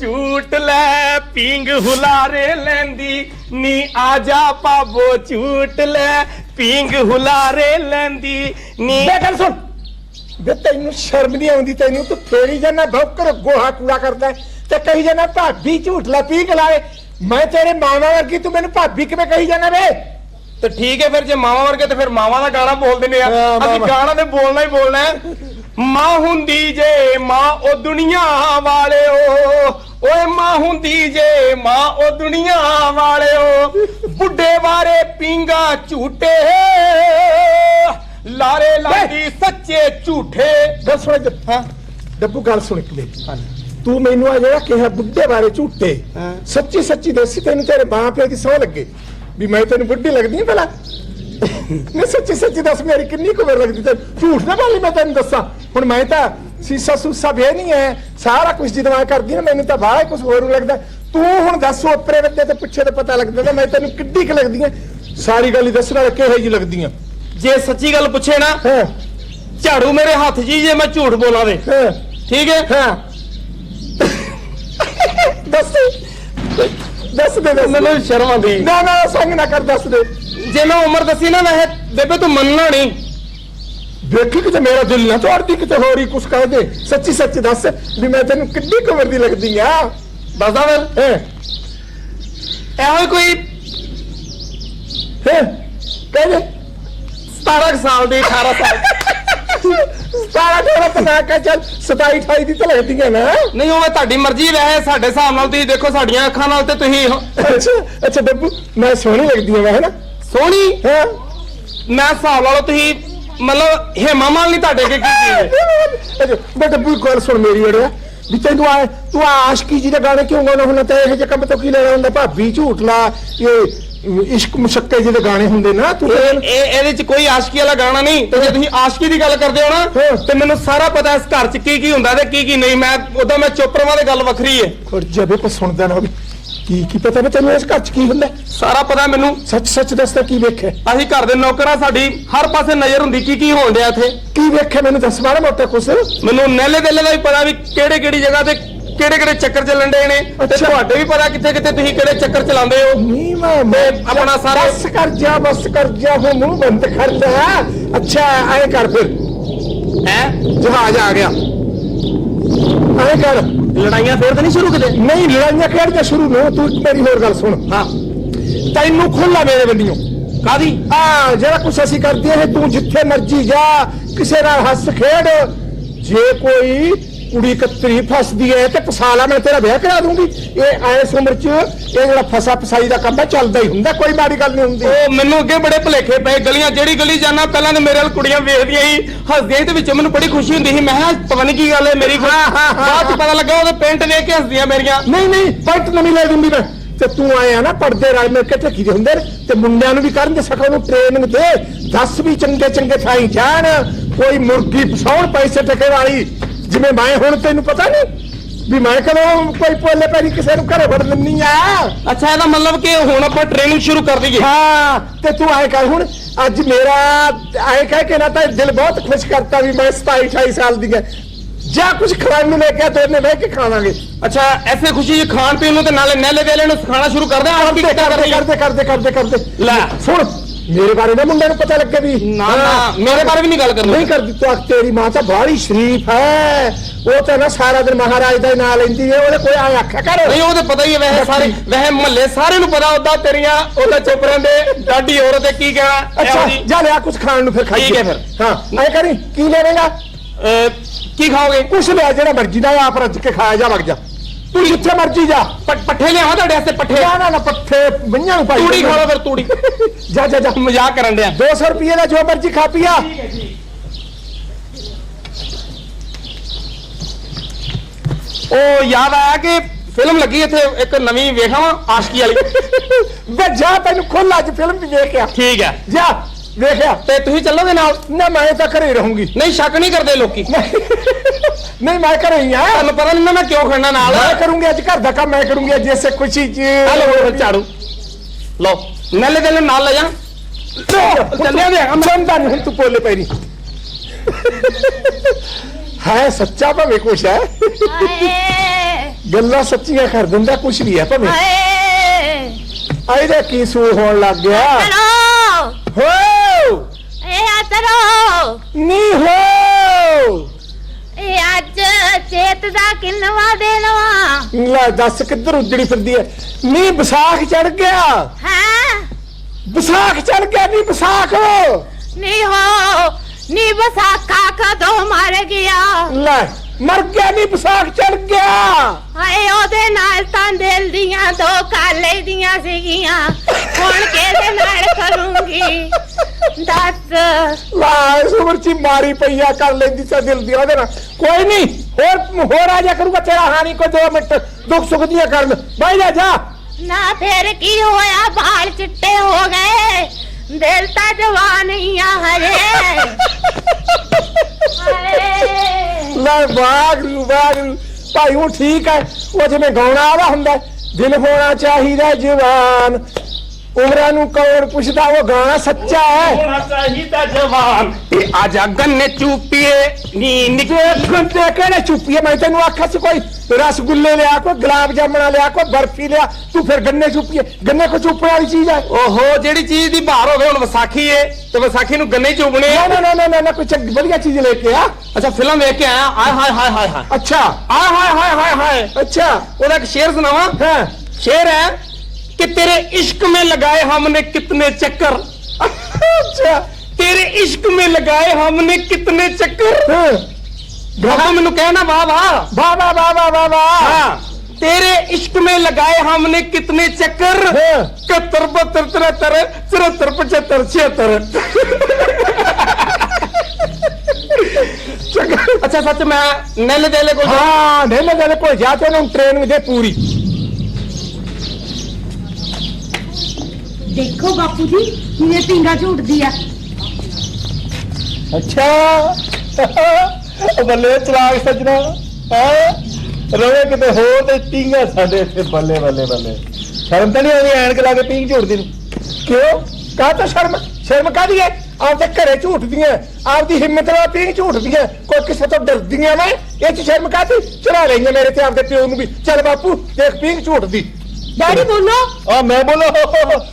ਝੂਟ ਲੈ ਪਿੰਗ ਹੁਲਾਰੇ ਲੈਂਦੀ। ਨੀ ਆ ਜਾ ਪਾਬੋ ਝੂਟ ਲੈ ਪਿੰਗ ਹੁਲਾਰੇ ਲੈਂਦੀ। ਨੀ ਗੱਲ ਸੁਣ। ਬੇ ਤੈਨੂੰ ਸ਼ਰਮ ਨਹੀਂ ਆਉਂਦੀ ਤੈਨੂੰ ਤੂੰ ਫੇਰੀ ਜਾਣਾ ਭੌਕਰ ਗੋਹਾ ਕੂੜਾ ਕਰਦਾ ਹੈ, ਤੇ ਕਹੀ ਜਾਣਾ ਭਾਬੀ ਝੂਠ ਲਾ ਪੀ ਗਲਾਏ ਮੈਂ ਤੇਰੇ ਮਾਵਾ ਵਰਗੀ ਤੂੰ ਮੈਨੂੰ ਭਾਬੀ ਕਿਵੇਂ ਕਹੀ ਜਾਣਾ ਵੇ? ਤੇ ਠੀਕ ਹੈ ਫਿਰ ਜੇ ਮਾਵਾ ਵਰਗੇ ਤੇ ਫਿਰ ਮਾਵਾ ਦਾ ਗਾਣਾ ਬੋਲ ਦਿੰਦੇ ਆ ਹਾਂ, ਅਸੀਂ ਮਾਵਾਂ। ਗਾਣਾ ਤੇ ਬੋਲਣਾ ਹੀ ਬੋਲਣਾ ਹੈ। ਮਾਂ ਹੁੰਦੀ ਜੇ ਮਾਂ ਉਹ ਦੁਨੀਆ ਵਾਲਿਓ। ਓਏ ਮਾਂ ਹੁੰਦੀ ਜੇ ਮਾਂ ਉਹ ਦੁਨੀਆ ਵਾਲਿਓ। ਬੁੱਢੇ ਬਾਰੇ ਪਿੰਗਾ ਝੂਟੇ। ਲਾਰੇ ਲਾਦੀ ਸੱਚੇ ਝੂਠੇ। ਸੁਣ ਇੱਧਰ। ਹਾਂ। ਡੱਬੂ ਗੱਲ ਸੁਣ ਇੱਕ ਮੇਰੀ ਤੂੰ ਮੈਨੂੰ ਆ ਜਿਹੜਾ ਕਿਹਾ ਬੁੱਢੇ ਬਾਰੇ ਝੂਠੇ ਹਾਂ। ਸੱਚੀ ਸੱਚੀ ਦੱਸੀ ਤੈਨੂੰ ਤੇਰੇ ਬਾਪ ਪਿਓ ਦੀ ਸੌ ਲੱਗੇ। ਵੀ ਮੈਂ ਤੈਨੂੰ ਬੁੱਢੀ ਲੱਗਦੀ ਹਾਂ ਭਲਾ ਮੈਂ ਸੱਚੀ ਸੱਚੀ ਦੱਸ ਮੇਰੀ ਕਿੰਨੀ ਕੁ ਉਮਰ ਲੱਗਦੀ ਤੈਨੂੰ ਝੂਠ ਨਾ ਬੋਲੀ ਮੈਂ ਤੈਨੂੰ ਦੱਸਾਂ। ਹੁਣ ਮੈਂ ਤਾਂ ਸੀਸਾ ਸੂਸਾ ਵੀ ਨਹੀਂ ਹੈ ਸਾਰਾ ਕੁਝ ਜਦੋਂ ਮੈਂ ਕਰਦੀ ਨਾ ਮੈਨੂੰ ਤਾਂ ਬਾਹਰ ਕੁਝ ਹੋਰ ਲੱਗਦਾ। ਤੂੰ ਹੁਣ ਦੱਸ ਉਪਰੇ ਵੱਡੇ ਤੇ ਪਿੱਛੇ ਤੇ ਪਤਾ ਲੱਗਦਾ ਤਾਂ ਮੈਂ ਤੈਨੂੰ ਕਿੱਡੀ ਕੁ ਲੱਗਦੀ ਹੈ। ਸਾਰੀ ਗੱਲ ਹੀ ਦੱਸਣ ਵਾਲੇ ਕਿਹੋ ਜਿਹੀ ਲੱਗਦੀਆਂ ਜੇ ਸੱਚੀ ਗੱਲ ਪੁੱਛੇ ਨਾ ਹਾਂ। ਝਾੜੂ ਮੇਰੇ ਹੱਥ ਹੀ ਜੇ ਮੈਂ ਝੂਠ ਬੋਲਾਂ ਦੇ ਹਾਂ। ਠੀਕ ਹੈ? ਹਾਂ। ਦੱਸ। ਦੱਸ ਦੇ ਦੱਸ। ਮੈਨੂੰ ਸ਼ਰਮ ਆਉਂਦੀ। ਨਾ ਨਾ ਸੰਗ ਨਾ ਕਰ ਦੱਸ ਦੇ। ਜੇ ਮੈਂ ਉਮਰ ਦੱਸੀ ਨਾ ਵੈਸੇ ਬੇਬੇ ਤੂੰ ਮੰਨਣਾ ਨਹੀਂ। ਵੇਖੀ ਕਿਤੇ ਮੇਰਾ ਦਿਲ ਨਾ ਤੋੜਦੀ ਕਿਤੇ ਹੋਰ ਹੀ ਕੁਛ ਕਹਿ ਦੇ। ਸੱਚੀ ਸੱਚ ਦੱਸ ਵੀ ਮੈਂ ਤੈਨੂੰ ਕਿੱਡੀ ਕਮਰ ਦੀ ਲੱਗਦੀ ਆ। ਦੱਸਦਾ ਫਿਰ। ਹੈ। ਇਹੋ ਹੀ ਕੋਈ ਹੈ। ਕਹਿ ਦੇ। 17 ਕੁ ਸਾਲ ਦੀ 18 ਸਾਲ ਸਾਰਾ ਤੇਰਾ ਪਤਾ ਕਾ ਚੱਲ 27 28 ਦੀ ਤਾਂ ਲੱਗਦੀਆਂ ਨਾ। ਨਹੀਂ ਉਹ ਤੁਹਾਡੀ ਮਰਜ਼ੀ ਵੈਸੇ ਸਾਡੇ ਹਿਸਾਬ ਨਾਲ ਤੁਸੀਂ ਦੇਖੋ ਸਾਡੀਆਂ ਅੱਖਾਂ ਨਾਲ ਤੇ ਤੁਸੀਂ ਅੱਛਾ ਅੱਛਾ ਬੱਬੂ ਮੈਂ ਸੋਹਣੀ ਲੱਗਦੀ ਆ ਮੈਂ ਹੈ ਨਾ। ਸੋਹਣੀ? ਹਾਂ। ਮੈਂ ਹਿਸਾਬ ਲਾ ਲਓ ਤੁਸੀਂ ਮਤਲਬ ਹੇਮਾ ਮਾਲ ਨਹੀਂ ਤੁਹਾਡੇ ਅੱਗੇ ਕੀ ਚੀਜ਼ ਹੈ? ਬੇਟਾ ਗੱਲ ਸੁਣ ਮੇਰੀ ਅੜਿਆ। ਵੀ ਤੈਨੂੰ ਆ ਤੂੰ ਆ ਆਸ਼ਕੀ ਜੀ ਦੇ ਗਾਣੇ ਕਿਉਂ ਗਾਉਣਾ ਹੁੰਦਾ? ਤੇ ਇਹ ਜੇ ਕੰਮ ਤੋਂ ਕੀ ਲੈਣਾ ਹੁੰਦਾ? ਭਾਬੀ ਝੂਠ ਲਾ ਇਹ ਇਸ਼ਕ ਮੁਸ਼ੱਕੇ ਜਿਹੇ ਗਾਣੇ ਹੁੰਦੇ ਨਾ ਤੂੰ ਇਹ ਤਾਂ- ਇਹ- ਇਹਦੇ ਚ ਕੋਈ ਆਸ਼ਕੀ ਵਾਲਾ ਗਾਣਾ ਨਹੀਂ। ਤੇ ਜੇ ਤੁਸੀਂ ਆਸ਼ਕੀ ਦੀ ਗੱਲ ਕਰਦੇ ਹੋ ਨਾ ਹਾਂ। ਤੇ ਮੈਨੂੰ ਸਾਰਾ ਪਤਾ ਇਸ ਘਰ ਚ ਕੀ ਕੀ ਹੁੰਦਾ ਤੇ ਕੀ ਕੀ ਨਹੀਂ। ਮੈਂ ਉਦੋਂ ਮੈਂ ਚੁੱਪ ਰਵਾਂ ਤੇ ਗੱਲ ਵੱਖਰੀ ਹੈ ਜਾਵੇ ਪਰ ਸੁਣਦਾ ਨਾ ਹੋਵੇ। ਕੀ ਕੀ ਪਤਾ ਨਾ ਤੈਨੂੰ ਇਸ ਘਰ ਚ ਕੀ ਹੁੰਦਾ? ਸਾਰਾ ਪਤਾ ਮੈਨੂੰ। ਸੱਚ ਸੱਚ ਦੱਸਦਾ ਕੀ ਵੇਖਿਆ? ਅਸੀਂ ਘਰ ਦੇ ਨੌਕਰ ਆ ਸਾਡੀ ਹਰ ਪਾਸੇ ਨਜ਼ਰ ਹੁੰਦੀ ਕੀ ਕੀ ਹੋਣ ਡਿਆ ਇੱਥੇ? ਕੀ ਵੇਖਿਆ ਮੈਨੂੰ ਦੱਸ ਮਾੜਾ ਮੋਟਾ ਕੁਛ? ਮੈਨੂੰ ਨੇਲੇ ਦੇਲੇ ਦਾ ਵੀ ਪਤਾ ਵੀ ਕਿਹੜੇ ਕਿਹੜੀ ਜਗ੍ਹਾ ਤੇ ਕਿਹੜੇ ਕਿਹੜੇ ਚੱਕਰ ਚੱਲਣ ਡੇ ਨੇ। ਤੇ ਅੱਛਾ। ਤੁਹਾਡੇ ਵੀ ਪਤਾ ਕਿੱਥੇ ਕਿੱਥੇ ਤੁਸੀਂ ਕਿਹੜੇ ਚੱਕਰ ਚਲਾਉਂਦੇ ਹੋ। ਨਹੀਂ ਮੈਂ ਮੈਂ ਆਪਣਾ ਸਾਰਾ- ਬਸ ਕਰ ਜਾ ਬਸ ਕਰ ਜਾ ਹੋ ਮੂੰਹ ਬੰਦ ਕਰ ਲੈ ਅੱਛਾ ਐ ਕਰ ਫਿਰ। ਹੈ? ਜਹਾਜ਼ ਆ ਗਿਆ। ਐ ਕਰ। ਲੜਾਈਆਂ ਫੇਰ ਤਾਂ ਨਹੀਂ ਸ਼ੁਰੂ ਕਿਤੇ? ਨਹੀਂ ਲੜਾਈਆਂ ਕਿਹੜੀਆਂ ਸ਼ੁਰੂ? ਨੇ ਤੂੰ ਮੇਰੀ ਹੋਰ ਗੱਲ ਸੁਣ। ਹਾਂ। ਤੈਨੂੰ ਖੁੱਲਾ ਮੇਰੇ ਬੰਦਿਓ ਕਾਦੀ ਆ ਜਿਹੜਾ ਕੁਛ ਅਸੀਂ ਕਰਦੇ ਹਾਂ ਤੂੰ ਜਿੱਥੇ ਮਰਜ਼ੀ ਜਾ ਕਿਸੇ ਨਾਲ ਹੱਸ ਖੇਡ। ਜੇ ਕੋਈ ਕੁੜੀ ਕਤਰੀ ਫਸਦੀ ਹੈ ਤੇ ਪਸਾਲਾ ਮੈਂ ਤੇਰਾ ਵਿਆਹ ਕਰਾ ਦੂੰਗੀ। ਇਹ ਐਸ ਉਮਰ ਚ ਇਹ ਜਿਹੜਾ ਫਸਾ ਫਸਾਈ ਦਾ ਕੰਮ ਹੈ ਚੱਲਦਾ ਹੀ ਹੁੰਦਾ ਕੋਈ ਮਾੜੀ ਗੱਲ ਨਹੀਂ ਹੁੰਦੀ। ਉਹ ਮੈਨੂੰ ਅੱਗੇ ਬੜੇ ਭੁਲੇਖੇ ਪਏ ਗਲੀਆਂ ਜਿਹੜੀ ਗਲੀ ਜਾਣਾ ਪਹਿਲਾਂ ਤੇ ਮੇਰੇ ਨਾਲ ਕੁੜੀਆਂ ਵੇਖਦੀਆਂ ਸੀ ਹੱਸਦੀਆਂ ਤੇ ਵਿੱਚ ਮੈਨੂੰ ਬੜੀ ਖੁਸ਼ੀ ਹੁੰਦੀ ਸੀ। ਮੈਂ ਕਿਹਾ ਪਤਾ ਨਹੀਂ ਕੀ ਗੱਲ ਹੈ ਮੇਰੀ ਹਾਂ, ਹਾਂ, ਹਾਂ, ਬਾਅਦ ਚ ਪਤਾ ਲੱਗਾ ਉਹਦੇ ਪੈਂਟ ਵੇਖ ਕੇ ਹੱਸਦੀਆਂ ਮੇਰੀਆਂ। ਨਹੀਂ ਨਹੀਂ ਪੈਂਟ ਨਵੀਂ ਲੈ ਦੂੰਗੀ ਮੈਂ। ਤੇ ਤੂੰ ਆਇਆ ਨਾ ਪਰਦੇ ਰਾਜ ਮੇਰੇ ਕੀ ਹੁੰਦੇ ਨੇ ਤੇ ਮੁੰਡਿਆਂ ਨੂੰ ਵੀ ਕਰਨ ਦੇ ਸਕੋ ਨੂੰ ਟ੍ਰੇਨਿੰਗ ਦੇ। ਦੱਸ ਵੀ ਚੰਗੇ ਚੰਗੇ ਥਾਈ ਜਾਣ ਕੋਈ ਮੁਰਗੀ ਫਸਾਉਣ ਪੈਸੇ ਟਕੇ ਵਾਲੀ। ਜਿਵੇਂ ਮੈਂ ਹੁਣ ਤੈਨੂੰ ਪਤਾ ਨਹੀਂ ਵੀ ਮੈਂ ਕਦੋਂ ਕੋਈ ਪੋਲੇ ਪੈਰੀ ਕਿਸੇ ਨੂੰ ਘਰੇ ਵੜ ਲੈਂਦੀ ਆ। ਅੱਛਾ ਇਹਦਾ ਮਤਲਬ ਕਿ ਹੁਣ ਆਪਾਂ ਟ੍ਰੇਨਿੰਗ ਸ਼ੁਰੂ ਕਰ ਦਈਏ ਹਾਂ ਤੇ ਤੂੰ ਆਏ ਕਰ ਹੁਣ ਅੱਜ ਮੇਰਾ ਆਏ ਕਹਿ ਕੇ ਨਾ ਤਾਂ ਦਿਲ ਬਹੁਤ ਖੁਸ਼ ਕਰਤਾ ਵੀ ਮੈਂ 27 28 ਸਾਲ ਦੀ ਹੈ ਜਾਂ ਕੁਝ ਖਾਣ ਨੂੰ ਲੈ ਕੇ ਆ ਤੇ ਉਹਨੇ ਬਹਿ ਕੇ ਖਾਵਾਂਗੇ। ਅੱਛਾ ਐਸੇ ਖੁਸ਼ੀ ਖਾਣ ਪੀਣ ਨੂੰ ਤੇ ਨਾਲੇ ਨਹਿਲੇ ਵੇਲੇ ਨੂੰ ਸਿਖਾਉਣਾ ਸ਼ੁਰੂ ਕਰਦੇ ਆ ਕਰਦੇ ਕਰਦੇ ਕਰਦੇ ਕਰਦੇ ਕਰਦੇ ਕਰਦੇ। ਲੈ। ਸੁਣ ਮੇਰੇ ਬਾਰੇ ਨਾ ਮੁੰਡੇ ਨੂੰ ਪਤਾ ਲੱਗੇ ਵੀ। ਨਾ ਨਾ ਮੇਰੇ ਬਾਰੇ ਵੀ ਨਹੀਂ ਗੱਲ ਕਰਨੀ। ਨਹੀਂ ਕਰਦੀ ਤੂੰ ਤੇਰੀ ਮਾਂ ਤਾਂ ਬਾਹਲੀ ਸ਼ਰੀਫ ਹੈ। ਉਹ ਤਾਂ ਨਾ ਸਾਰਾ ਦਿਨ ਮਹਾਰਾਜ ਦਾ ਹੀ ਨਾਂ ਲੈਂਦੀ ਹੈ ਉਹਦੇ ਕੋਈ ਆਏ ਆਖਿਆ ਕਰ। ਨਹੀਂ ਉਹ ਤੇ ਪਤਾ ਹੀ ਹੈ ਵੈਸੇ ਸਾਰੇ ਵੈਸੇ ਮਹੱਲੇ ਸਾਰੇ ਨੂੰ ਪਤਾ ਉਹਦਾ ਤੇਰੀਆਂ ਉਹਦਾ ਚੁੱਪ ਰਹਿੰਦੇ ਡਾਡੀ ਔਰਤ ਹੈ ਕੀ ਕਹਿਣਾ ਅੱਛਾ। ਜਾ। ਲਿਆ ਕੁਝ ਖਾਣ ਨੂੰ ਫਿਰ ਖਾਈਏ ਠੀਕ ਹੈ ਫਿਰ। ਹਾਂ ਐ ਕਰੀ ਕੀ ਲੈਵੇਂਗਾ? ਕੀ ਖਾਓਗੇ? ਕੁਛ ਲਿਆ ਜਿਹੜਾ ਮਰਜ਼ੀ ਦਾ ਆਪ ਰੱਜ ਕੇ ਖਾਇਆ ਜਾ ਵਗ ਜਾ। ਤੂੰ ਜਿੱਥੇ ਮਰਜ਼ੀ ਜਾ। ਪ- ਪੱਠੇ ਲਿਆਵਾਂ ਤੁਹਾਡੇ ਵਾਸਤੇ ਪੱਠੇ? ਨਾ ਨਾ ਨਾ ਪੱਠੇ ਮਈਆਂ ਨੂੰ ਪਾਈ ਤੂੜੀ ਖਾ ਲਓ ਫਿਰ ਤੂੜੀ। ਜਾ ਜਾ ਜਾ। ਮਜ਼ਾਕ ਕਰਨ ਡਿਆ। 200 ਰੁਪਏ ਦਾ ਜੋ ਮਰਜ਼ੀ ਖਾ ਪੀਆ ਉਹ ਯਾਦ ਆਇਆ ਕਿ ਫਿਲਮ ਲੱਗੀ ਇੱਥੇ ਇੱਕ ਨਵੀਂ ਵੇਖਾਵਾਂ ਆਸ਼ਕੀ ਵਾਲੀ? ਵੇ ਜਾ ਤੈਨੂੰ ਖੁੱਲ ਅੱਜ ਫਿਲਮ ਵੀ ਵੇਖਿਆ ਠੀਕ ਹੈ। ਜਾ ਵੇਖਿਆ ਤੇ ਤੁਸੀਂ ਚੱਲੋਗੇ ਨਾਲ? ਨਾ ਮੈਂ ਤਾਂ ਘਰੇ ਰਹੂੰਗੀ। ਨਹੀਂ ਸ਼ੱਕ ਨਹੀਂ ਕਰਦੇ ਲੋਕੀ। ਨਹੀਂ ਮੈਂ ਘਰੇ ਹੀ ਆ। ਤੁਹਾਨੂੰ ਪਤਾ ਨਹੀਂ ਨਾ ਮੈਂ ਕਿਉਂ ਖੜਨਾ ਨਾਲ। ਮੈਂ ਕਰੂੰਗੀ ਅੱਜ ਘਰ ਦਾ ਕੰਮ ਮੈਂ ਕਰੂੰਗੀ ਅੱਜ ਇਸੇ ਖੁਸ਼ੀ ਚ। ਹਲੋ ਫਿਰ ਝਾੜੂ। ਲਓ ਨੱਲੇ ਦੇ ਨਾਲ ਲੈ ਜਾ। ਚੱਲਿਆ ਵੇ ਚੰਦਾ ਨਹੀਂ ਹੁਣ ਤੂੰ ਬੋਲੇ ਪੈ ਨਹੀਂ ਹੈ ਸੱਚਾ ਭਾਵੇਂ ਕੁਛ ਹੈ। ਹਾਏ। ਗੱਲਾਂ ਸੱਚੀਆਂ ਕਰ ਦਿੰਦਾ ਕੁਛ ਵੀ ਹੈ ਭਾਵੇਂ। ਹਾਏ। ਇਹਦਾ ਕੀ ਸੂ ਹੋਣ ਲੱਗ ਗਿਆ। ਹੋ। ਇਹ ਆਤਰੋ ਨੀ ਹੋ। ਚੇਤ ਦਾ ਕਿੰਨਵਾ ਦੇਣਵਾ ਲੈ ਦੱਸ ਕਿੱਧਰ ਉਜੜੀ ਫਿਰਦੀ ਹੈ ਨੀ ਵਿਸਾਖ ਚੜ ਗਿਆ। ਹੈ? ਵਿਸਾਖ ਚੜ ਗਿਆ ਨੀ ਵਿਸਾਖ। ਨੀ ਹੋ ਨੀ ਬਸਾਖਾ ਕਦੋਂ ਮਰ ਗਿਆ? ਲੈ ਮਰ ਗਿਆ ਨੀ ਵਿਸਾਖ ਚੜ ਗਿਆ। ਹਾਏ ਉਹਦੇ ਨਾਲ ਤਾਂ ਦਿਲ ਦੀਆਂ ਦੋ ਕਾਲੇ ਦੀਆਂ ਸੀਗੀਆਂ। ਹੁਣ ਕਿਹਦੇ ਨਾਲ ਕਰੂੰਗੀ? ਦੱਸ। ਲਾ ਇਸ ਉਮਰ ਚ ਹੀ ਮਾਰੀ ਪਈਆ ਕਰ ਲੈਂਦੀ ਸਾ ਦਿਲ ਦੀ ਉਹਦੇ ਨਾਲ। ਕੋਈ ਨਹੀਂ ਹੋਰ ਹੋਰ ਆ ਜਾ ਕਰੂਗਾ ਤੇਰਾ ਹਾਨੀ ਕੋਈ ਦੋ ਮਿੰਟ ਦੁੱਖ ਸੁੱਖ ਦੀਆਂ ਕਰਨ। ਬਾਈ ਜਾ ਜਾ। ਨਾ ਫੇਰ ਕੀ ਹੋਇਆ? ਬਾਲ ਚਿੱਟੇ ਹੋ ਗਏ। ਦਿਲ ਤਾਂ ਜਵਾਨ ਹੀ ਆ ਹਾਏ। ਲੈ ਵਾਗਰੂ ਵਾਗਰੂ ਭਾਈ ਉਹ ਠੀਕ ਹੈ। ਉਹ ਜਿਵੇਂ ਗਾਉਣਾ ਆਵਾ ਹੁੰਦਾ ਦਿਲ ਹੋਣਾ ਚਾਹੀਦਾ ਜਵਾਨ। ਉਮਰਾਂ ਨੂੰ ਕੌਣ ਪੁੱਛਦਾ? ਉਹ ਗਾਣਾ ਸੱਚਾ ਹੈ। ਹੋਣਾ ਚਾਹੀਦਾ ਜਵਾਨ। ਤੇ ਆਜਾ ਗੰਨੇ ਚੂਪੀਏ ਤੇ ਕਿਹੜੇ ਚੁੱਪੀਏ? ਮੈਂ ਤੈਨੂੰ ਆਖਿਆ ਸੀ ਕੋਈ ਰਸਗੁੱਲੇ ਲਿਆ ਕੋਈ ਗੁਲਾਬ ਜਾਮਣਾ ਲਿਆ ਕੋਈ ਬਰਫੀ ਲਿਆ ਤੂੰ ਫਿਰ ਗੰਨੇ ਚੁੱਪੀਏ। ਗੰਨੇ ਕੋ ਚੁੱਪਣ ਵਾਲੀ ਚੀਜ਼ ਹੈ। ਓਹੋ ਜਿਹੜੀ ਚੀਜ਼ ਦੀ ਬਹਾਰ ਹੋਵੇ ਹੁਣ ਵਿਸਾਖੀ ਏ ਤੇ ਵਿਸਾਖੀ ਨੂੰ ਗੰਨੇ ਚੁਗਣੇ ਨਾ ਨਾ ਨਾ ਨਾ ਕੋਈ ਚੰਗੀ ਵਧੀਆ ਚੀਜ਼ ਲੈ ਕੇ ਆ। ਅੱਛਾ ਫਿਲਮ ਵੇਖ ਕੇ ਆਇਆ। ਆਏ ਹਾਏ ਹਾਏ ਹਾਏ ਹਾਏ। ਅੱਛਾ। ਆਏ ਹਾਏ ਹਾਏ ਹਾਏ ਹਾਏ। ਅੱਛਾ। ਉਹਦਾ ਇੱਕ ਸ਼ੇਰ ਸੁਣਾਵਾਂ? ਹਾਂ। ਸ਼ੇਰ ਹੈ कि तेरे इश्क में लगाए हमने कितने चक्कर ਅੱਛਾ तेरे इश्क में लगाए हमने कितने चक्कर ਹਾਂ बाबा मैनू कहना वाह वाह ਵਾਹ ਵਾਹ ਵਾਹ ਵਾਹ ਵਾਹ ਵਾਹ हाँ तेरे इश्क में लगाए हमने कितने चक्कर हाँ। इकहत्तर बहत्तर तिहत्तर चौहत्तर पचहत्तर छिहत्तर ਚੰਗਾ अच्छा सच मैं नैले देले को ਹਾਂ ਨਹੀਂ ਲੈ ਕੋਈ ਜਾ ਤੇ ਉਹਨੂੰ ਟ੍ਰੇਨ ਵਿੱਚ ਦੇ ਪੂਰੀ ਦੇਖੋ ਬਾਪੂ ਜੀ, ਕਿਵੇਂ ਪਿੰਗਾ ਝੂਟਦੀ ਆ। ਅੱਛਾ। ਬੱਲੇ ਚਲਾਕ ਸੱਜਣਾ। ਹੈ? ਰਵੇ ਕਿਤੇ ਹੋਰ ਤੇ ਪੀਂਗਾ ਸਾਡੇ ਇੱਥੇ। ਬੱਲੇ ਬੱਲੇ ਬੱਲੇ। ਸ਼ਰਮ ਤਾਂ ਨਹੀਂ ਆਉਂਦੀ ਐਨਕ ਲਾ ਕੇ ਪੀਂਘ ਝੂਟਦੀ ਨੂੰ। ਕਿਉਂ? ਕਾਹ ਤਾਂ ਸ਼ਰਮ? ਸ਼ਰਮ ਕਾਦੀ ਹੈ ਆਪਦੇ ਘਰੇ ਝੂਟਦੀਆਂ, ਆਪਦੀ ਹਿੰਮਤ ਨਾਲ ਪੀਂਘ ਝੂਟਦੀਆਂ, ਕੋਈ ਕਿਸੇ ਤੋਂ ਡਰਦੀਆਂ ਵਾ ਇਹ ਚ ਸ਼ਰਮ ਕਾਦੀ ਚੜਾ ਲਈਆਂ ਮੇਰੇ ਤੇ ਆਪਦੇ ਪਿਓ ਨੂੰ ਵੀ। ਚੱਲ ਬਾਪੂ, ਦੇਖ ਪੀਂਘ ਝੂਟਦੀ। ਡੈਡੀ ਬੋਲੋ। ਆ ਮੈਂ ਬੋਲੋ।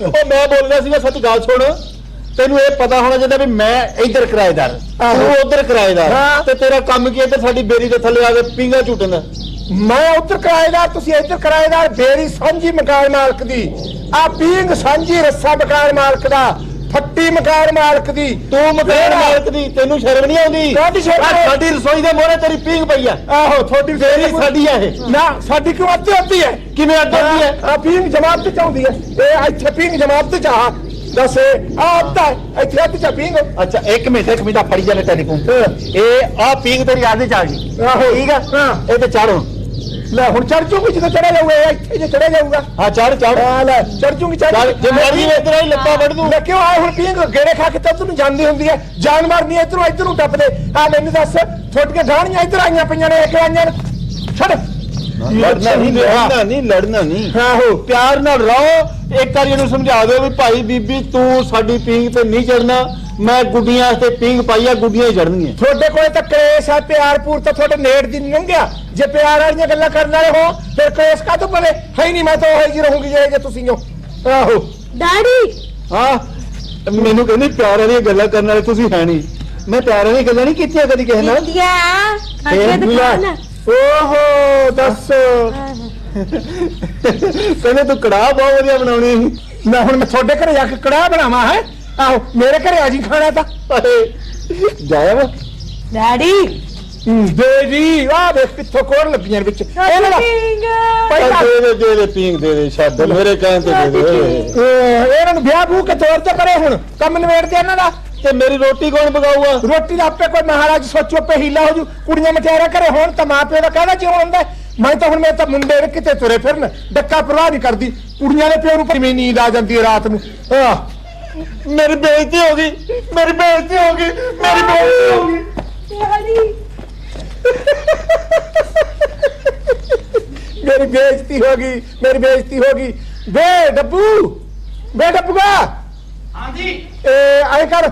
ਉਹ ਮੈਂ ਬੋਲਦਾ ਸੀ ਸੱਚ ਗੱਲ ਸੁਣ। ਤੈਨੂੰ ਇਹ ਪਤਾ ਹੋਣਾ ਚਾਹੀਦਾ ਵੀ ਮੈਂ ਇੱਧਰ ਕਿਰਾਏਦਾਰ। ਤੂੰ ਉੱਧਰ ਕਿਰਾਏਦਾਰ। ਤੇ ਤੇਰਾ ਕੰਮ ਕੀ ਹੈ? ਤੇ ਸਾਡੀ ਬੇਰੀ ਦੇ ਥੱਲੇ ਆ ਕੇ ਪਿੰਗਾ ਝੂਟਣ। ਦਾ ਮੈਂ ਉੱਧਰ ਕਿਰਾਏਦਾਰ ਤੁਸੀਂ ਇੱਧਰ ਕਿਰਾਏਦਾਰ। ਬੇਰੀ ਸਾਂਝੀ ਮਕਾਨ ਮਾਲਕ ਦੀ। ਆ ਪੀਂਗ ਸਾਂਝੀ ਰੱਸਾ ਮਕਾਨ ਮਾਲਕ ਦਾ। ਫੱਟੀ ਮਕਾਨ ਮਾਲਕ ਦੀ। ਤੂੰ ਮਕਾਨ ਮਾਲਕ ਦੀ ਤੈਨੂੰ ਸ਼ਰਮ ਨਹੀਂ ਆਉਂਦੀ? ਕਾਹਦੀ ਸ਼ਰਮ ਸਾਡੀ ਰਸੋਈ ਦੇ ਮੋਹਰੇ ਤੇਰੀ ਪੀਂਗ ਪਈ ਆ। ਆਹੋ ਤੁਹਾਡੀ ਬੇਰੀ ਸਾਡੀ ਆ ਇਹ। ਨਾ ਸਾਡੀ ਕਿਉਂ ਅੱਧੀ ਅੱਧੀ ਹੈ? ਕਿਵੇਂ ਅੱਧੀ ਅੱਧੀ ਹੈ? ਆ ਪੀਂਗ ਜਮਾਤ ਤੇ ਚਾਉਂਦੀ ਹੈ। ਇਹ ਇੱਥੇ ਪੀਂਗ ਜਮਾਤ ਤੇ ਚਾਹ। ਦੱਸ ਆ ਅੱਧਾ ਹੈ, ਇੱਥੇ ਅੱਧੀ ਚਾ ਪੀਂਗ ਅੱਛਾ ਇੱਕ ਮਿੰਟ ਇੱਕ ਮਿੰਟ ਆ ਫੜੀ ਜਾਨੇ ਟੈਲੀਫੋਨ। ਇਹ ਆ ਪੀਂਗ ਤੇਰੀ ਆਦੇ ਚ ਆ ਗਈ ਆਹੋ। ਠੀਕ ਆ? ਹਾਂ। ਇਹ ਤੇ ਚੜ ਲੈ ਹੁਣ ਚੜ ਜੂਗੀ ਜਦੋਂ ਚੜਿਆ ਜਾਊਗਾ ਇਹ ਇੱਥੇ ਜੇ ਚੜਿਆ ਜਾਊਗਾ। ਹਾਂ ਚੜ ਚੜ ਆ ਲੈ ਚੜ ਜੂਗੀ ਚੜ ਚੱਲ, ਜੇ ਮਰਜ਼ੀ ਇੱਧਰ ਆਈ ਲੱਤਾਂ ਵੱਢ ਦੂੰ। ਲੈ ਕਿਉਂ ਆ ਹੁਣ ਪੀਂਗ ਗੇੜੇ ਖਾ ਕੇ ਤਾਂ ਤੈਨੂੰ ਜਾਂਦੀ ਹੁੰਦੀ ਹੈ। ਜਾਨ ਮਾਰਨੀ ਇਧਰੋਂ ਇਧਰ ਟੱਪਦੇ ਆ ਮੈਨੂੰ ਦੱਸ ਛੋਟੀਆਂ ਢਾਣੀਆਂ ਇੱਧਰ ਆਈਆਂ ਪਈਆਂ ਨੇ ਇੱਕ ਆਈਆਂ ਛੱਡ। ਲੜਨਾ ਨਹੀਂ। ਲੜਨਾ ਨਹੀਂ ਲੜਨਾ ਨਹੀਂ ਆਹੋ ਪਿਆਰ ਨਾਲ ਰਹੋ। ਇੱਕ ਵਾਰੀ ਇਹਨੂੰ ਸਮਝਾ ਦਿਓ ਵੀ ਭਾਈ ਬੀਬੀ ਤੂੰ ਸਾਡੀ ਪੀਂਗ ਤੇ ਨਹੀਂ ਚੜਨਾ ਮੈਂ ਗੁੱਡੀਆਂ ਤੇ ਪੀਂਗ ਪਾਈ ਆ ਗੁੱਡੀਆਂ ਹੀ ਚੜਨਗੀਆਂ ਤੁਹਾਡੇ ਕੋਲ ਤਾਂ ਕਲੇਸ਼ ਆ ਪਿਆਰ ਪੂਰ ਤਾਂ ਤੁਹਾਡੇ ਨੇੜ ਦੀ ਨਹੀਂ ਲੰਘਿਆ। ਜੇ ਪਿਆਰ ਵਾਲੀਆਂ ਗੱਲਾਂ ਕਰਨ ਵਾਲੇ ਹੋ ਫਿਰ ਕਲੇਸ਼ ਕਾਹਤੋਂ ਪਵੇ ਹੈ ਹੀ ਨਹੀਂ ਮੈਂ ਤਾਂ ਉਹ ਜੀ ਰਹੂੰਗੀ ਜੇ ਜੇ ਤੁਸੀਂ ਹੋ। ਆਹੋ। ਡੈਡੀ! ਹਾਂ ਮੈਨੂੰ ਕਹਿੰਦੀ ਪਿਆਰ ਵਾਲੀਆਂ ਗੱਲਾਂ ਕਰਨ ਵਾਲੇ ਤੁਸੀਂ ਹੈ ਨਹੀਂ। ਮੈਂ ਪਿਆਰ ਵਾਲੀਆਂ ਗੱਲਾਂ ਨਹੀਂ ਕੀਤੀਆਂ ਕਦੀ ਕਿਸੇ ਨਾਲ। ਇੰਡੀਆ ਅੱਗੇ ਲੈ। ਓਹੋ ਦੱਸ। ਕਹਿੰਦੇ ਤੂੰ ਕੜਾਹ ਬਹੁਤ ਵਧੀਆ ਬਣਾਉਣੀ ਸੀ। ਮੈਂ ਹੁਣ ਮੈਂ ਤੁਹਾਡੇ ਘਰੇ ਜਾ ਕੇ ਕੜਾਹ ਬਣਾਵਾਂ ਹੈ? ਆਹੋ ਮੇਰੇ ਘਰੇ ਆ ਜੀ ਖਾਣਾ ਤਾਂ। ਜਾਇਆ ਵਾ ਡੈਡੀ। ਦੇ ਜੀ ਆ ਦੇਖ ਕਿੱਥੋਂ ਕੋਰ ਲੱਗੀਆਂ ਨੇ ਵਿੱਚ। ਇਹਨਾਂ ਦਾ ਪਿੰਗਾ ਪਹਿਲਾਂ ਦੇ ਦੇ ਦੇ ਦੇ ਪੀਂਗ ਦੇ ਦੇ ਛੱਡ ਮੇਰੇ ਕਹਿਣ ਤੇ ਦੇ ਦੇ। ਇਹ ਇਹਨਾਂ ਨੂੰ ਵਿਆਹ ਬੂ ਕੇ ਤੌਰ ਤੇ ਕਰੇ ਹੁਣ। ਕੰਮ ਨਿਬੇੜ ਦੇ ਇਹਨਾਂ ਦਾ। ਤੇ ਮੇਰੀ ਰੋਟੀ ਕੌਣ ਪਕਾਊਗਾ? ਰੋਟੀ ਦਾ ਆਪੇ ਕੋਈ ਮਹਾਰਾਜ ਸੋਚੋ ਪੇ ਹੀਲਾ ਹੋ ਜੂ ਕੁੜੀਆਂ ਮਟਿਆਰਾ ਕਰੇ ਹੁਣ ਤਾਂ ਮਾਂ ਪਿਓ ਦਾ ਕਹਿਣਾ ਕਿਉਂ ਹੁੰਦਾ? ਮੈਂ ਤਾਂ ਹੁਣ ਮੈਂ ਤਾਂ ਮੁੰਡੇ ਨੇ ਕਿਤੇ ਤੁਰੇ ਫਿਰਨ ਡੱਕਾ ਪਰਵਾਹ ਨਹੀਂ ਕਰਦੀ। ਕੁੜੀਆਂ ਦੇ ਪਿਓ ਨੂੰ ਕਿਵੇਂ ਨੀਂਦ ਆ ਜਾਂਦੀ ਹੈ ਰਾਤ ਨੂੰ। ਆਹ ਮੇਰੀ ਬੇਇੱਜ਼ਤੀ ਹੋ ਗਈ ਮੇਰੀ ਬੇਇੱਜ਼ਤੀ ਹੋ ਗਈ ਮੇਰੀ ਬੇਇੱਜ਼ਤੀ ਹੋ ਗਈ। ਮੇਰੀ ਬੇਇੱਜ਼ਤੀ ਹੋ ਗਈ ਮੇਰੀ ਬੇਇੱਜ਼ਤੀ ਹੋ ਗਈ। ਵੇ ਡੱਬੂ ਵੇ ਡੱਬੂਗਾ। जी ਇਹ ਆਏ ਕਰ।